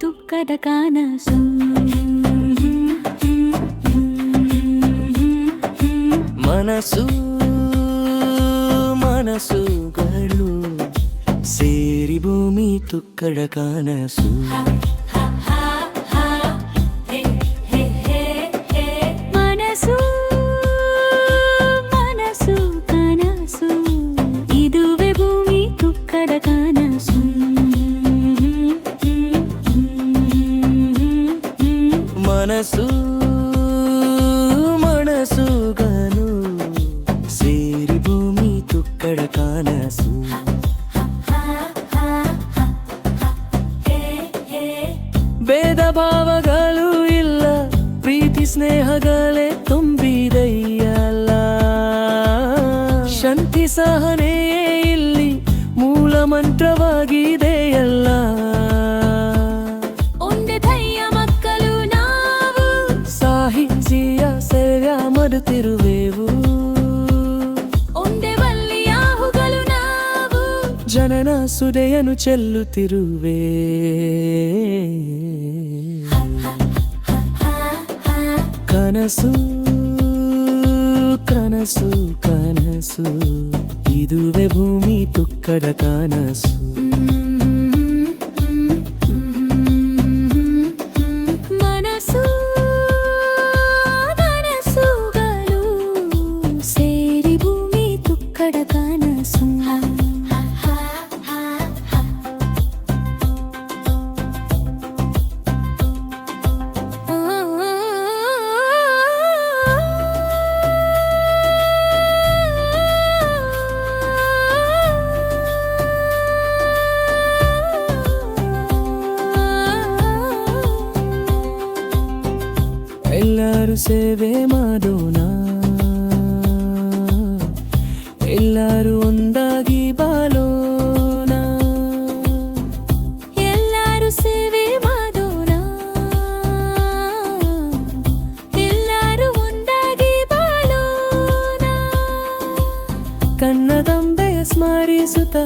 ತುಕ್ಕದ ಕನಸು ಮನಸ್ಸು ಮನಸ್ಸುಗಳು ಸೇರಿ ಭೂಮಿ ತುಕ್ಕಡ ಕನಸು ಮನಸ್ಸು ಮನಸ್ಸುಗಳು ಸೇರಿ ಭೂಮಿ ತುಕ್ಕಡ ಕನಸು. ಭೇದ ಭಾವಗಳು ಇಲ್ಲ, ಪ್ರೀತಿ ಸ್ನೇಹಗಳೇ ತುಂಬಿದೆಯಲ್ಲ. ಶಾಂತಿ ಸಹನೆಯೇ ಇಲ್ಲಿ ಮೂಲ ಮಂತ್ರವಾಗಿದೆಯಲ್ಲ ಸೇವ್ಯ ಮರುತಿರುವೆವು ಒಂದೇ ಬಲ್ಲಿಯ ಹುಗಳು ನಾವು ಜನನ ಸುದೆಯನ್ನು ಚೆಲ್ಲುತ್ತಿರುವೆ ಕನಸು ಕನಸು ಕನಸು ಇದುವೆ ಭೂಮಿ ತುಕ್ಕದ ಕನಸು ಎಲ್ಲರೂ ಸೇವೆ ಮಾಡೋಣ ಎಲ್ಲರೂ ಸ್ಮರಿಸುತ್ತ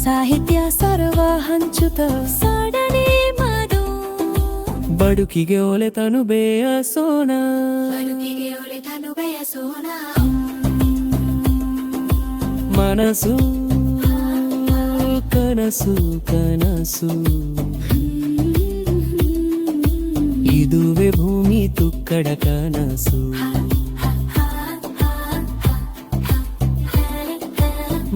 ಸಾಹಿತ್ಯ ಸರ್ವ ಹಂಚುತ್ತ ಸಾಡನೆ ಮಾಡೋ ಬದುಕಿಗೆ ಒಲೆತನು ಬೇಯಸೋಣ ಬದುಕಿಗೆ ಒಳಿತನು ಬಯಸೋಣ ಮನಸ್ಸು ಕನಸು ಕನಸು ಇದುವೆ ಭೂಮಿ ತುಕ್ಕಡ ಕನಸು